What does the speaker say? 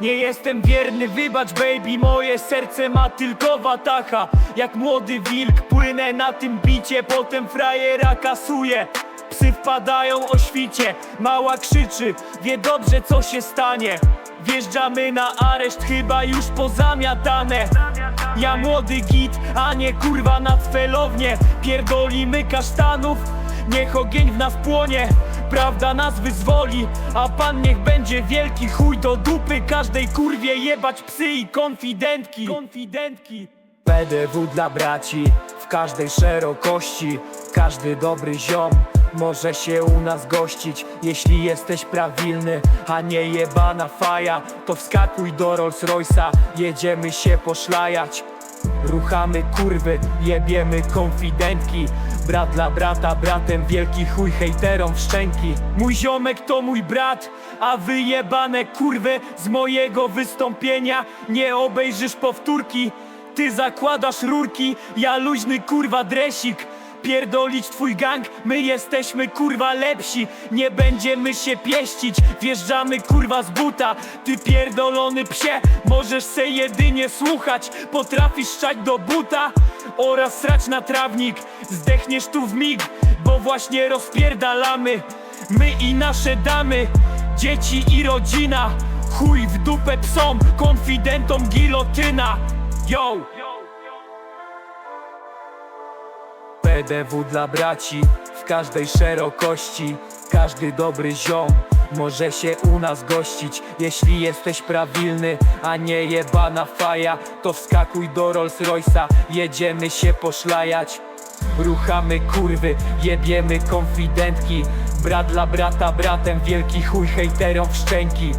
Nie jestem wierny, wybacz baby, moje serce ma tylko watacha Jak młody wilk płynę na tym bicie, potem frajera kasuje Psy wpadają o świcie, mała krzyczy, wie dobrze co się stanie. Wjeżdżamy na areszt, chyba już pozamiatane. Ja młody git, a nie kurwa na felownię Pierdolimy kasztanów, niech ogień w nas płonie Prawda nas wyzwoli, a pan niech będzie wielki chuj do dupy Każdej kurwie jebać psy i konfidentki. Konfidentki. PDW dla braci, w każdej szerokości Każdy dobry ziom może się u nas gościć. Jeśli jesteś prawilny, a nie jebana faja To wskakuj do Rolls Royce'a, jedziemy się poszlajać. Ruchamy kurwy, jebiemy Brat dla brata, bratem wielki chuj hejterom w szczęki. Mój ziomek to mój brat, a wyjebane kurwy Z mojego wystąpienia. Nie obejrzysz powtórki Ty zakładasz rurki, ja luźny kurwa dresik Pierdolić twój gang, my jesteśmy kurwa lepsi. Nie będziemy się pieścić, wjeżdżamy kurwa z buta. Ty pierdolony psie, możesz se jedynie słuchać. Potrafisz szczać do buta oraz srać na trawnik. Zdechniesz tu w mig, bo właśnie rozpierdalamy. My i nasze damy, dzieci i rodzina. Chuj w dupę psom, konfidentom gilotyna. Yo! PDW dla braci w każdej szerokości. Każdy dobry ziom może się u nas gościć. Jeśli jesteś prawilny, a nie jebana faja To wskakuj do Rolls Royce'a, jedziemy się poszlajać. Ruchamy kurwy, jebiemy konfidentki. Brat dla brata, bratem wielki chuj hejterom w szczęki